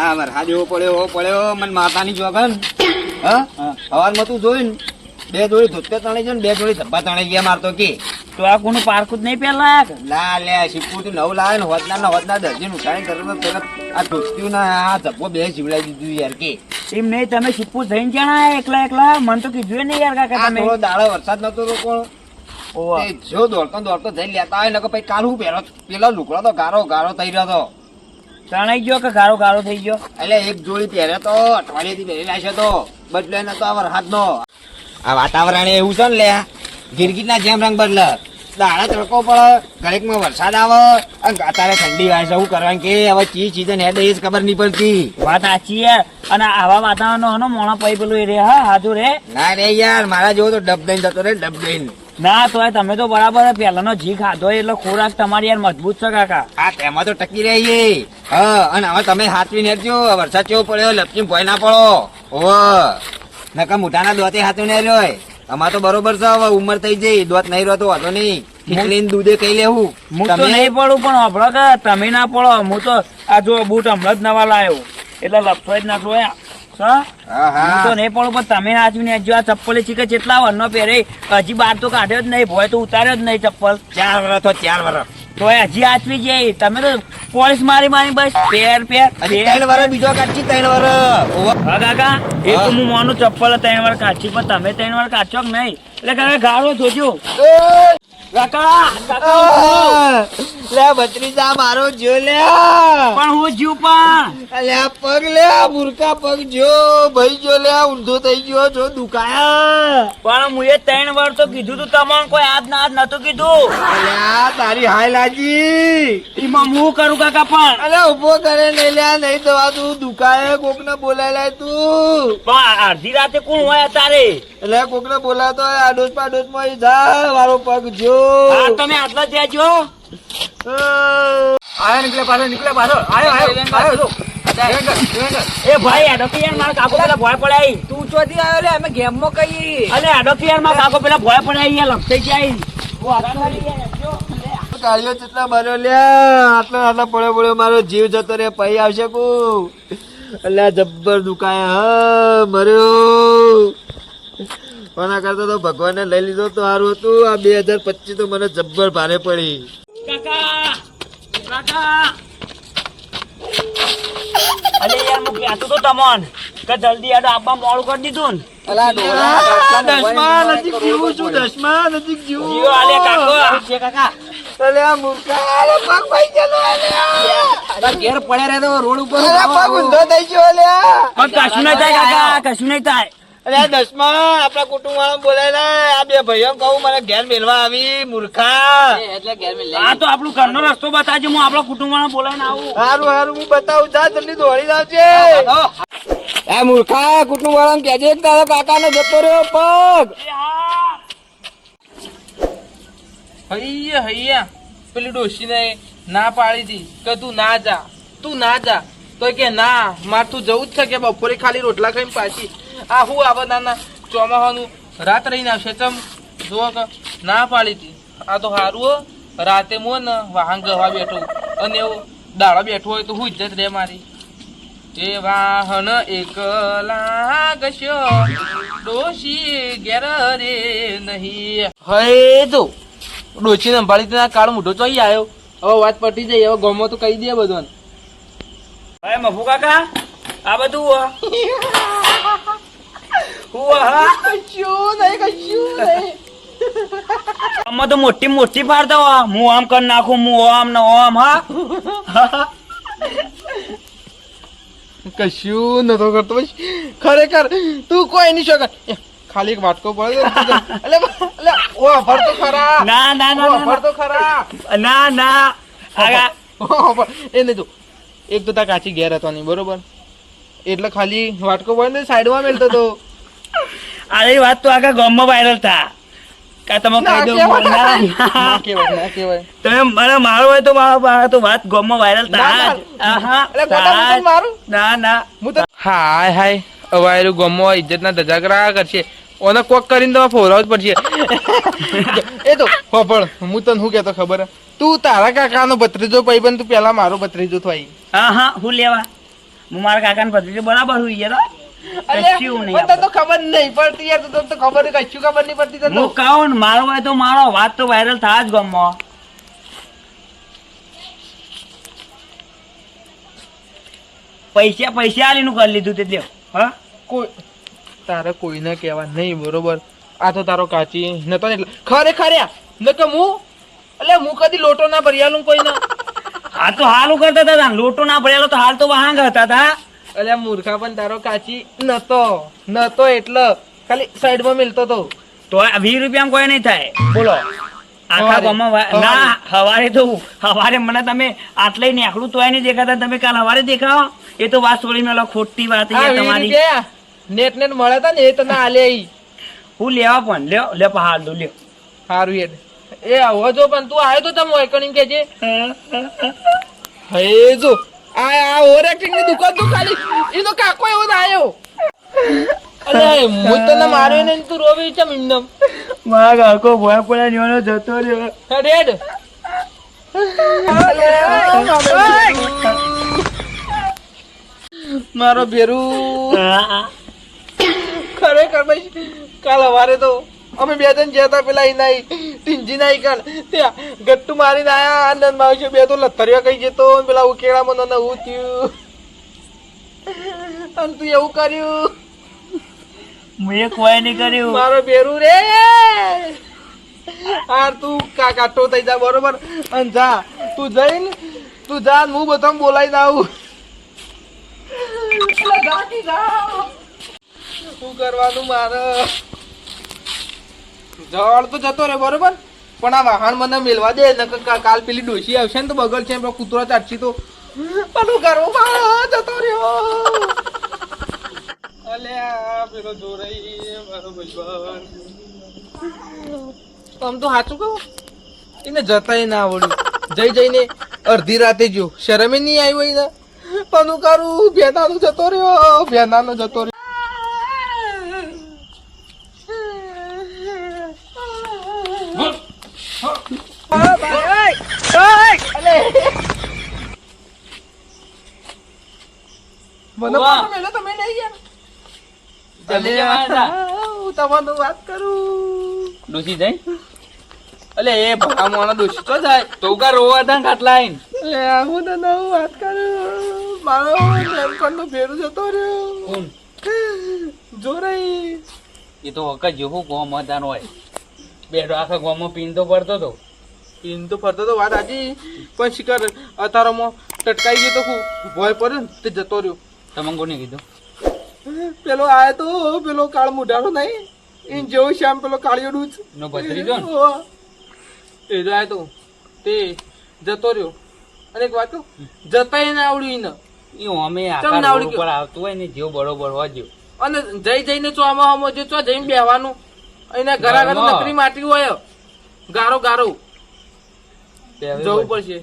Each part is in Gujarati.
આ વરસાદ એવો પડ્યો પડ્યો મને માતાની જોગન હા. હવારમાં તું જોઈને બે જોડી ધોતે તણી છે ને બે જોડી ધબ્બા તણી ગયા મારતો કે. તો આ કોનું પારખું જ નહીં પેલા લા લે શીખવું તું નવું લાવે ને હોદના ના હોદના દર્જી ઉઠાડી કરતો તો પેલા આ ધોત્યું ના આ ધબ્બો બે જીવડાઈ દીધું યાર કે. એમ નહીં તમે શીખવું થઈને જણા એકલા એકલા. મને તો કીધું નહીં યાર કાકા તમે. થોડો દાડો વરસાદ નતો રોકો. જો દોડતો દોડતો જઈ લેતા હોય ને કે પછી કાલ હું પહેલો પેલો લુકડો તો ગારો ગારો થઈ રહ્યો તો. તણાઈ ગયો કે ગારો ગારો થઈ ગયો? એટલે એક જોડી પહેરે તો અઠવાડિયેથી પહેરી લાગ્યો તો. બદલે નતો આ વરસાદનો. આ વાતાવરણ એવું છે ને લે ગીરગીરના જેમ રંગ બદલે. દાડા તડકો પડે ઘડીકમાં વરસાદ આવે અને અત્યારે ઠંડી વાય છે શું કરવાનું કે હવે ચી ચીજ ને હેડે એ ખબર નહીં પડતી. વાત સાચી યાર અને આવા વાતાવરણ નો મોણા પೈ પેલું એ રે હા હાજુ રે. ના રે યાર મારા જેવો તો ડબ દઈને જતો રે ડબ દઈને ના તો તમે તો બરાબર પહેલાનો જી ખાધો એટલે ખોરાક તમારી યાર મજબૂત છે કાકા. હા તેમાં તો ટકી રહીએ હા અને હવે તમે હાથવી નેરજો. વરસાદ કેવો પડ્યો લપચી ભય ના પડો. ઓ નકા મોટાના દોતે હાથું ને અમાર તો બરોબર છે હવે ઉંમર થઈ જઈ. દોત નહીં રહેતો તો વાંધો નહીં. ખીચડીને દૂધે કઈ લેવું? હું તો નહીં પડું પણ હભળો કે તમે ના પડો. હું તો આ જો બૂટ હમણાં જ નવા લાવ્યો એટલે લપસો જ ના જોયા હા હા હું. તો નહીં પડું પણ તમે હાચવીને જો આ ચપ્પલે ચીકે જેટલા વરનો પહેરે. હજી બાર તો કાઢ્યો જ નહીં ભોય તો ઉતાર્યો જ નહીં ચપ્પલ. ચાર વરસ તો ચાર વરસ. તો હજી હાચવી જાય તમે તો પોલીસ મારી મારી બસ પેર પેર ત્રણ વર્ષ બીજો કાઢી ત્રણ હા કાકા એ તો હું. માનું ચપ્પલ ત્રણ વાર કાઢી પણ તમે ત્રણ વાર કાઢશો કે નહીં? એટલે કાકા ગાળો જોજો કાકા કાકા લે ભત્રીજા મારો જો લે. પણ હું જીવ પણ. અલ્યા પગ લે બુરકા પગ જો ભાઈ જો લે ઊંધો થઈ ગયો જો દુખાયા. પણ હું ત્રણ વાર તો કીધું તું તમને કોઈ આજ ના આજ નતું કીધું. અલ્યા તારી હાય લાગી. એમાં હું કરું કાકા પણ? અલ્યા ઊભો કરે નહીં લ્યા નહીં દવા તું દુકાયે કોક ને બોલાય લાય તું. પણ અડધી રાતે કોણ હોય તારે એટલે કોક ને બોલાતો આડોશ પાડોશમાં જા મારો પગ જો. હા તમે આટલા જો આયો નીકળે પાછો નીકળે પાછો. આયો આયો આયો એ ભાઈ આડો યાર મારા કાકો પેલા ભોય પડાય. તું ચોથી આવ્યો રે અમે ગેમમાં કઈ. અલે આડો મારા કાકો પેલા ભોય યાર લપસાઈ જાય. ગાડીઓ જેટલા માર્યો લ્યા આટલા આટલા પડ્યો પડ્યો મારો જીવ જતો રે પૈ આવશે કુ અલ્યા જબ્બર દુકાયા હ મર્યો. કોના કરતા તો ભગવાનને લઈ લીધો તો સારું હતું. આ બે હજાર પચીસ તો મને જબ્બર ભારે પડી. કાકા કાકા અલે યાર હું કહેતો તો તમોન કે જલ્દી આડો આપવા મોડું કરી દીધું અરે ઘેર પડે રે તો રોડ ઉપર અરે પણ કશું નહીં થાય કશું નહીં થાય. અરે દસમા આપણા કુટુંબ વાળા બોલાયેલા આ બે ભાઈઓ કહું મને ઘેર મેળવા આવી મૂર્ખા. આ તો આપણું ઘરનો રસ્તો બતાવજો હું આપણા કુટુંબ વાળા બોલાવીને આવું. હારું હારું હું બતાવું. જા જલ્દી દોડી આવજે એ મૂર્ખા કુટુંબ વાળા કેજે કે તારો કાકા નો જતો રહ્યો પગ. હૈયા હૈયા. પેલી ડોશીને ના પાડી હતી કે તું ના જા. તું ના જા. તો કે ના માર તું જવું જ છે કે બપોરે ખાલી રોટલા ખાઈને પાછી આ હું આ બધાના ચોમાસાનું રાત રહીને આવશે ચમ જુઓ કે ના પાડી હતી. આ તો સારું હો. રાતે મો ને વાહન ગવા બેઠો અને એવું દાડા બેઠો હોય તો હું ઇજ્જત રે મારી. એ વાહન એકલા ગસ્યો ડોશી ઘેર રે નહીં. હે તો ડોચી સંભાળી તેના કાળ મોઢો ચોઈ આવ્યો હવે વાત પટી જાય હવે ગમો તો કહી દે બધું હવે મફુ કાકા આ બધું હો. હું હા. કશું નહીં કશું નહીં આમાં તો મોટી મોટી પાડતા હો હું આમ કરી નાખું હું આમ ને આમ હા? કશું નતો કરતો ખરેખર તું કોઈ નહીં શકત ખાલી એક વાટકો પડે એટલે એટલે ઓ ભર તો ખરા. ના ના ના ભર તો ખરા. ના ના. ભર. એ નહીં તો એક તો તા કાચી ઘેર હતો નહીં બરોબર? એટલે ખાલી વાટકો પડે ને સાઈડમાં મેલતો તો. આ વાત તો આગળ ગામમાં વાયરલ થા. કા તમે ના કહી દો કહેવાય. ના, ના ના. કહેવાય. તમે મને મારો હોય તો મારો મારો તો વાત ગામમાં વાયરલ થા. ના. મારું? ના ના. હું તો હાય હાય. અવાયરું ગમો ઇજ્જતના ધજાગરા કરશે. ઓને કોક કરીને તો ફોરાવ જ પડશે. એ તો હું તને શું કહેતો ખબર? હે? તું તારા કાકાનો ભત્રીજો ભાઈ તું પેલા મારો ભત્રીજો થાય હા હા હું લેવા? હું મારા કાકાને ભત્રીજો બરાબર હું ગયા અલ્યા, કશું નહીં પણ તને તો ખબર નહીં પડતી યાર તને તો ખબર કશું ખબર નહીં પડતી તો. હું કહું ને મારો હોય તો મારો વાત તો વાયરલ થાય જ ગમો. પૈસા પૈસા આલીનું કરી લીધું તે લ્યો હા? કોઈ તારે કોઈને કહેવા નહીં બરોબર? આ તો તારો કાચી નતો ને ખરેખર યા કે હું એટલે હું કદી લોટો ના ભરિયાલું કોઈને? આ તો હાલ કરતા હતા. લોટો ના ભરેલો તો હાલ તો વાહાંગ હતા. તા એટલે મૂર્ખા પણ તારો કાચી નતો નતો એટલે ખાલી સાઈડમાં મિલતો તો. તો વીસ રૂપિયામાં કોઈ નહીં થાય. બોલો. આખા ગામમાં ના હવારે તો હવારે મને તમે આટલે નીકળું તો નહીં દેખાતા તમે કાલ હવારે દેખાવો. એ તો વાત છોડી મેલો ખોટી વાત તમારી. નેટ નેટ મળે તા ને એ તને આલે હું લેવા પણ લ્યો લે હાલ દો લ્યો. સારું એ. એ આવો જો પણ તું આવ્યો તો તમે ઓયકણી કે છે હે જો. આ આ ઓવર એક્ટિંગની દુકાન તો ખાલી એનો કાકો એવો આવ્યો અરે હું તને માર્યો ને તું રોવી છે ઇન્દમ મારા કાકો ભોય પડ્યા નિવાનો જતો રહ્યો. હેડ મારો ભેરું. ખરેખર ભાઈ કાલ સવારે તો અમે બે જ્યાં હતા પેલા ઈ નાઈ ટીંજી નાઈ કાલ ત્યાં ગટ્ટુ મારીને આયા આનંદ માવશે બે તો લથરિયા કઈ જતો પેલા ઉકેળામાં નને હું થયું. અને તું એવું કર્યું? મેં કોઈ નહીં કર્યું. મારો બેરું રે. આર તું કા કાટો થઈ જા બરોબર? અને જા તું જઈને તું જા હું બધા બોલાઈ આવું. કી જા. શું કરવાનું મારે? જવાળ તો જતો રે બરોબર? પણ આ વાહન મને મેલવા દે કાલ પેલી ડોસી આવશે ને તો બગલ છે કૂતરો ચાટશી તો. પેલું કરવું જતો રહ્યો. તો સાચું કહું? એને જતાય ના આવડ્યું. જઈ જઈને અડધી રાતે જો શરમે નહીં આવ્યો એને? પનું કરું? ભેનાનો જતો રહ્યો ભેનાનો જતો રહ્યો હા, ભાઈ, ઓય! ઓય! અલે! મને વાહ. પણ મેલો તમે લઈ ગયા જલ્દી જવાના હતા. હું તમારું વાત કરું ડોસી જઈ અલે એ ભલા મોણા દોષી તો જાય. તો કા રોવા હતા ખાટલા આઈને. લે હું તો નવું વાત કરું? મારો નેનપણનો ભેરું જતો રહ્યો. કોણ? એ તો વખત જેવું ગોમ હતા હોય. બેડો આખા ગામમાં પીન તો. પડતો હતો પીન તો ફરતો તો વાત આજી પણ શિકાર અતારોમાં ટટકાઈ ગયો તો હું ભોય પડ્યો ને તે જતો રહ્યો. તમે કોને કીધું? પેલો આયો તો પેલો કાળ મુઢાનો નહીં ઈન જેવો શ્યામ પેલો કાળિયો ડૂચ. નો ભત્રીજો જો. એ જો આયો તો તે જતો રહ્યો. અને એક વાત જતાય ના આવડ્યું ને ઈ અમે આકાર ઉપર આવતું હોય ને જેવો બરોબર જેવો. અને જઈ જઈને ચોમાં હમો જે ચો જઈને બેહવાનું. એને ઘરા ઘરમાં. નકરી માટી હોય. ગારો ગારો. જવું પડશે.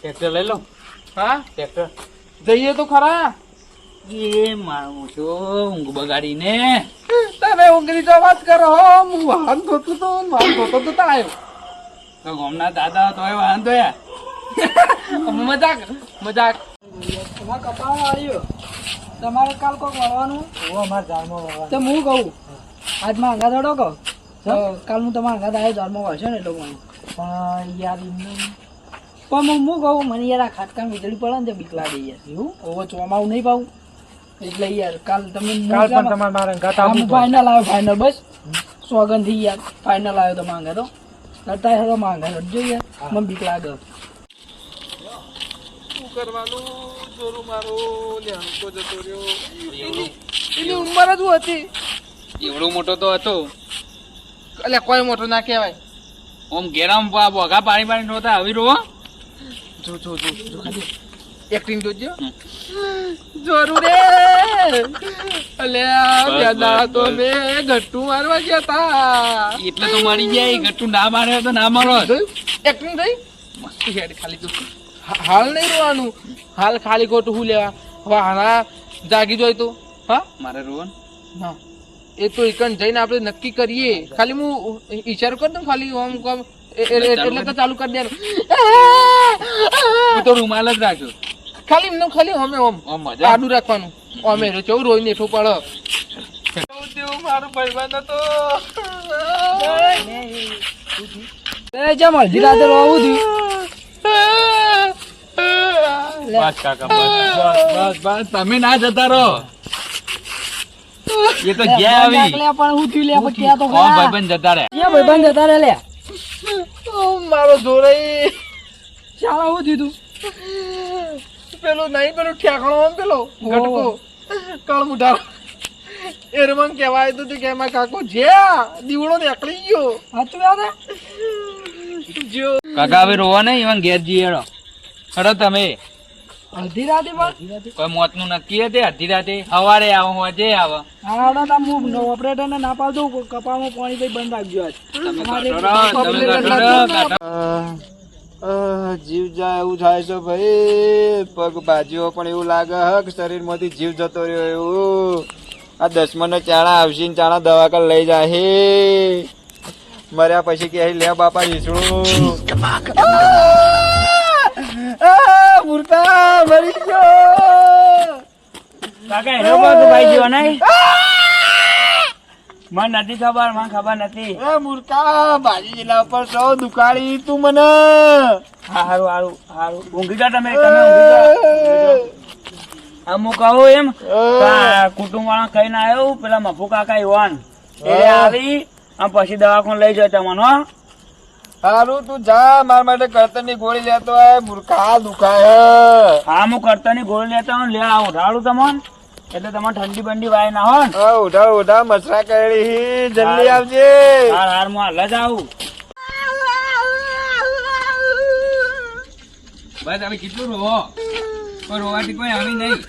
ટ્રેક્ટર લઈ લો. હા? ટ્રેક્ટર. જઈએ તો ખરા. એ મારું છો ઊંઘ બગાડીને. તમે ઊંઘની તો વાત કરો હું. વાહન ધોતો તો વાહન ધોતો તો તા આવ્યો. તો ગોમના દાદા તોય વાંધો યાર મજાક મજાક. તમારે કાલ કોક વળવાનું. તો હું કહું. આજમાં અંગા દડો કહું કાલ હું તમારા અંગા આવ્યો ધર્મ વળશે ને એટલો મને પણ યાર એમને પણ હું હું કહું મને યાર આ ખાટકામ વીજળી પડે ને તે બીક લાગે યાર. એવું? ઓવો ચોમાવું નહીં પાવું. એટલે યાર કાલ તમે કાલ પણ તમારે મારા ફાઇનલ આવ્યો ફાઇનલ બસ. સોગનથી યાર ફાઇનલ આવ્યો તો માંગા તો કરતા હતો માંગા રડજો યાર. મને બીક લાગે. શું કરવાનું? જોરું મારો ને અંકો જતો રહ્યો. એની એની ઉંમર જ હતી? એવડો મોટો તો હતો. એટલે કોઈ મોટો ના કહેવાય. ઓમ ગેરામ બોગા પાણી પાણી નહોતા આવી રો જો જો જો જો એક્ટિંગ જોજો જરૂર. રે અલે આ બસ, બેદા બસ, તો. મે ગટ્ટુ મારવા ગયા તા. એટલે તો મારી જાય ગટ્ટુ ના માર્યો તો ના મારો એક્ટિંગ થઈ મસ્ત હેડ ખાલી જો હાલ નહીં રોવાનું. હાલ ખાલી ખોટું હું લેવા. હવે હારા જાગી જોઈ તો. હા? મારે રોવન. ના એ તો એકન જઈને આપણે નક્કી કરીએ. ખાલી હું ઈશારો કર દઉં ખાલી ઓમ કોમ એટલે તો ચાલુ કરી દેવાનું. હું તો રૂમાલ જ રાખ્યો ખાલી એમનો ખાલી અમે ઓમ ઓમ આડું રાખવાનું. અમે રો ચૌ રોઈ ને ઠોપાળ મારું ભાઈબંધ હતો એ જેમ અડધી રાતે રોવું થયું બસ કાકા બસ બસ બસ. તમે ના જતા રહો. એ તો ગયા આવી. પણ હું થયું લે પણ તો ઓ ભાઈબંધ જતા રે ક્યાં ભાઈબંધ જતા રે લે. મારો જોરાઈ શાળા હું થયું તું પેલું નહીં પેલું ઠેકણો આમ પેલો ગટકો કળ મુઢા એ કહેવાય તો કે એમાં કાકો જ્યાં દીવડો નીકળી ગયો. હાચું યાદ જો. કાકા હવે રોવા નહીં એમાં ઘેર જઈએ હેડો. હેડો તમે. અડધી રાતે પણ. કોઈ મોતનું નક્કી હતી અડધી રાતે સવારે આવો હોજે આવો. હાડા તા હું ઓપરેટર ને ના પાડતો કપામાં પાણી બંધ રાખજો આજ. જીવ જાય એવું થાય છે ભાઈ. પગ બાજીઓ પણ એવું લાગે હક શરીરમાંથી જીવ જતો રહ્યો એવું. આ દસમાનો ચાણા આવશે ને ચાણા કર લઈ જાય હે મર્યા પછી કે લે બાપા ઈસડું આહ, મરી ગયો કાકા હેરો બધું ભાઈ નહીં? મને નથી ખબર મને ખબર નથી. એ મૂર્ખા બાજી જિલ્લા ઉપર સૌ દુકાળી તું મને. હારું હારું હારું. ઊંઘી ગયા તમે તમે અમુક કહું એમ કુટુંબ વાળા કહીને આવ્યો પેલા મફુ કાકા યુવાન. એ આવી અને પછી દવાખાને લઈ જાય તમને હારું તું જા માર માટે કરતરની ગોળી લેતો આય મૂર્ખા દુખાય હા. હું કરતાની ગોળી લેતા હું લે આવું ઢાળું તમને. એટલે તમારે ઠંડી બંડી વાય ના હોન. હા ઉઠા ઉઠા મસરા કરી જલ્દી આવજે. હાર હાર હું હાલ જ આવું. બસ હવે કેટલું રોવો? કોઈ રોવાથી કોઈ આવી નહીં.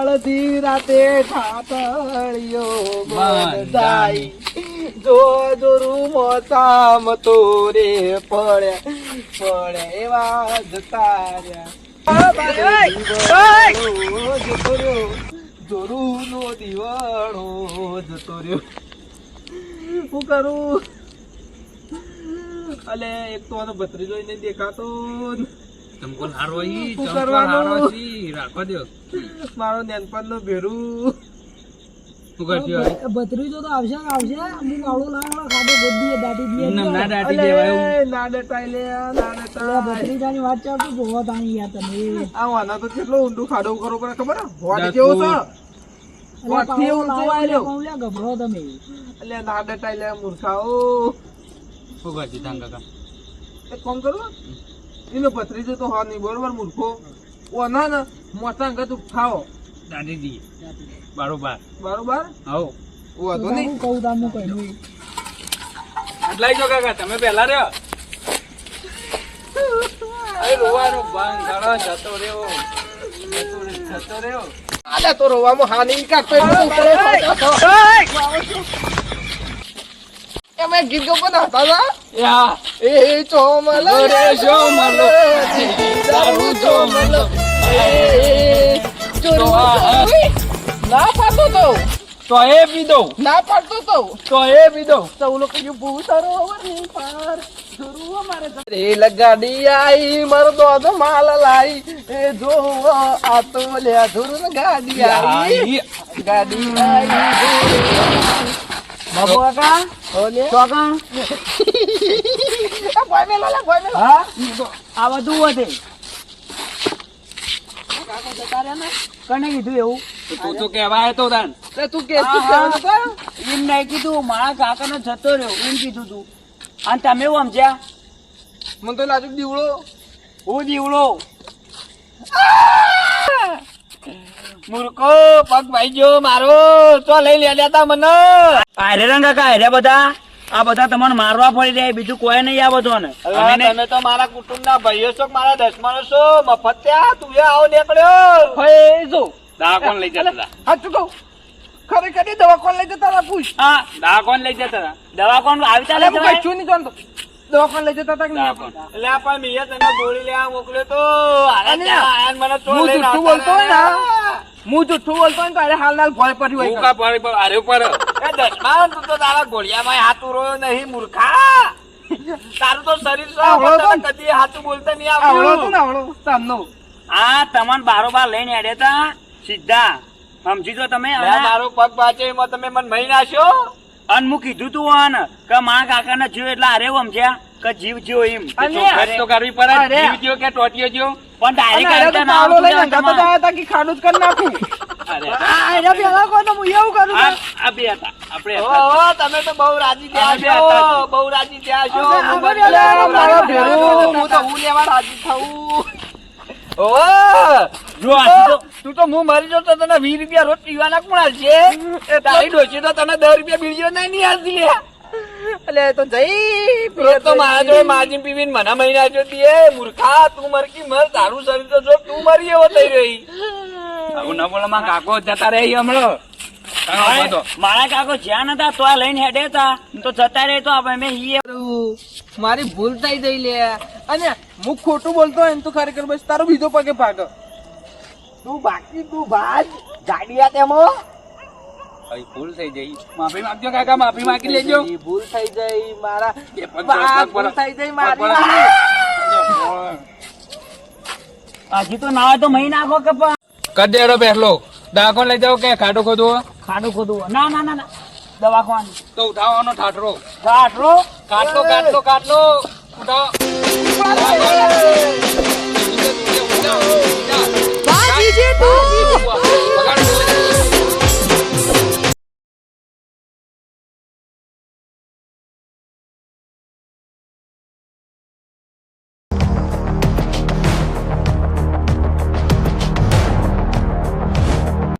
અડધી રાતે ઠાકડીઓ બંધાઈ. જો જોરું મોસામ તો રે પડે પડે એવા જતા રહ્યા જતો રહ્યો જોરું નો દિવાળો જતો રહ્યો શું કરું? અલે એક તો આનો ભત્રીજો ય દેખાતો. તમે કોણ હારો ઈ શું હારો છી રાખવા દો મારો નેનપણ નો ભેરું? ભત્રીજો તો આવશે આવશે. હું કાળો લાવવાનો ખાધો ગોદી દાટી દઈએ ના દાટી દેવાય ના ડટાય લે, ના ડટાય. ભત્રીજાની વાત ચાલતું જોવો તાણી યાર તમે. આ વાના તો કેટલો ઊંડું ખાડો કરો પડે ખબર હે? કેવો છે? અલ્યા વાટથી કાળો ઊંચો લાવ્યો આલ્યો. એટલે ગભરો તમે. ના ડટાય લે મૂર્ખાઓ. કાકા. એક કોમ કરો એનો ભત્રીજો તો હા નહીં બરોબર મૂર્ખો. ઓના ને મોટા અંગત ખાઓ. દાટી દઈએ બરોબર. બરોબર? હો વાંધો નહીં. હું કહું તમને કહ્યું આટલા જો કાકા તમે પહેલા રહ્યો. અરે રોવાનું બંધ. કરો જતો રહ્યો. જતો રહ્યો, આલે તો રોવામાં હા નહીં કાઢતો તમે ગીત ગો પણ હતા હતા? યા. એ ચોમલો રે ચોમલો, દારૂ ચોમલો એ ચોરું ચોરું. ના પાડતો તો. તો એ પી દઉં. ના પાડતો તો. તો એ પી દઉં. સૌ લોકો યુ ભૂસરોવરની પાર જોરું અમારે તો- રેલ ગાડી આઈ મારો દોધો માલ લાઈ. એ જો આ તો લ્યા ધુરું ગાડી આઈ. ગાડી આઈ બાબુ કાકા? ઓલે ચોકણ આ ભાઈ મેલો લે જતા મેલો ને કને કીધું એવું? તું તો કહેવાય તો તાન. તું કે તું કહેવાનું કર? એમ નહીં કીધું મારા કાકાનો જતો રહ્યો એમ કીધું તું. અને તમે એવું સમજ્યા? મને તો લાજુ દીવડો. હું દીવડો? મૂર્ખો પગ ભાઈ ગયો મારો. તો લઈ લે લેતા મને. આરે રંગા કાકા આરે બધા? આ બધા તમને મારવા પડી જાય બીજું કોઈ નહીં આ બધું ને તમે તો મારા કુટુંબના ભાઈઓ છો મારા દસમાનો છો? મફત ત્યાં તું આવો નીકળ્યો. ભાઈ જો. દા કોણ લઈ જતા હાચું કહું ખરેખર દવા કોણ લઈ જતા હતા પૂછ. હા દવા કોણ લઈ જતા હતા. દવા કોણ આવી ચાલે છું નહીં જાણતો દવા કોણ લઈ જતા હતા કે એટલે પણ મિયા તને ગોળી લેવા મોકલ્યો તો. ને મને તો હું જુઠ્ઠું બોલતો હોય ને રહ્યા. હું જુઠ્ઠું બોલતો હોય ને તો અરે હાલ હાલ ભય પડ્યું હોય કા પર દસમા તું તો તારા ગોળિયામાં હાથ ઉરોયો નહીં મૂર્ખા. તારું તો શરીર કદી હાથું બોલતા નહીં આવડો તું આવડ્યું. ને આવડો. સામનો. આ તમને બારોબાર લઈને હેડે તા. સીધા. સમજી જો તમે? મારો પગ પાછે એમાં તમે મને મહી નાખ્યો? અને હું કીધું તું આન કે મા કાકા ના જીવ એટલે અરે સમજ્યા કે જીવ જીવ એમ. તો કરવી પડે. જીવ જીવ જ્યો કે ટોટીઓ જીવ પણ ડાયરેક્ટ ખાડું જ કરી નાખું. હું એવું કરું છું. આ બે હતા આપણે ઓ, હતા. ઓ, તમે તો બહુ રાજી થયા અમે બે હતા છો બહુ રાજી થયા છો. હું તો હું લેવા રાજી થઉં. ઓ જો આ તો હું મરી જાઉં તો તને વીસ રૂપિયા રોજ પીવાના કોણ છે એ તારી ડોસી તો તને દસ રૂપિયા બીજો ના નહીં હાલતી લે એટલે તો જઈ રોજ તો મારા જોડે માજી પીવીને મને મહિના જો દે મૂર્ખા તું મરકી મર તારું શરીર તો જો તું મરી એવો થઈ રહી. આવું ના બોલો મારા કાકો જતા રહે હમણાં. મારા કાકો જ્યાં નતા તો લઈને હેડે તા. તો જતા રહે તો આપણે મેં મારી ભૂલ થઈ જઈ લે. અને હું ખોટું બોલતો હોય તો ખરેખર બસ તારો બીજો પગે ભાગ. તું બાકી તું ભાગ. ગાડિયા તેમો ભૂલ થઈ જઈ માફી માંગજો કાકા માફી માંગી લેજો. ભૂલ થઈ જઈ મારા ભૂલ થઈ જઈ મારી. હજી તો ના હોય તો મહી નાખો કે પણ કર દેડો પહેલો દાખો લઈ જાવ કે ખાડો ખોદવો ખાડો ખોદવો ના ના ના ના. દવાખાન. ખવાની તો ઉઠાવવાનો ઠાઠરો. ગાંઠરો કાટલો કાટલો કાટલો. ઉઠાવો. બાજી જે તું.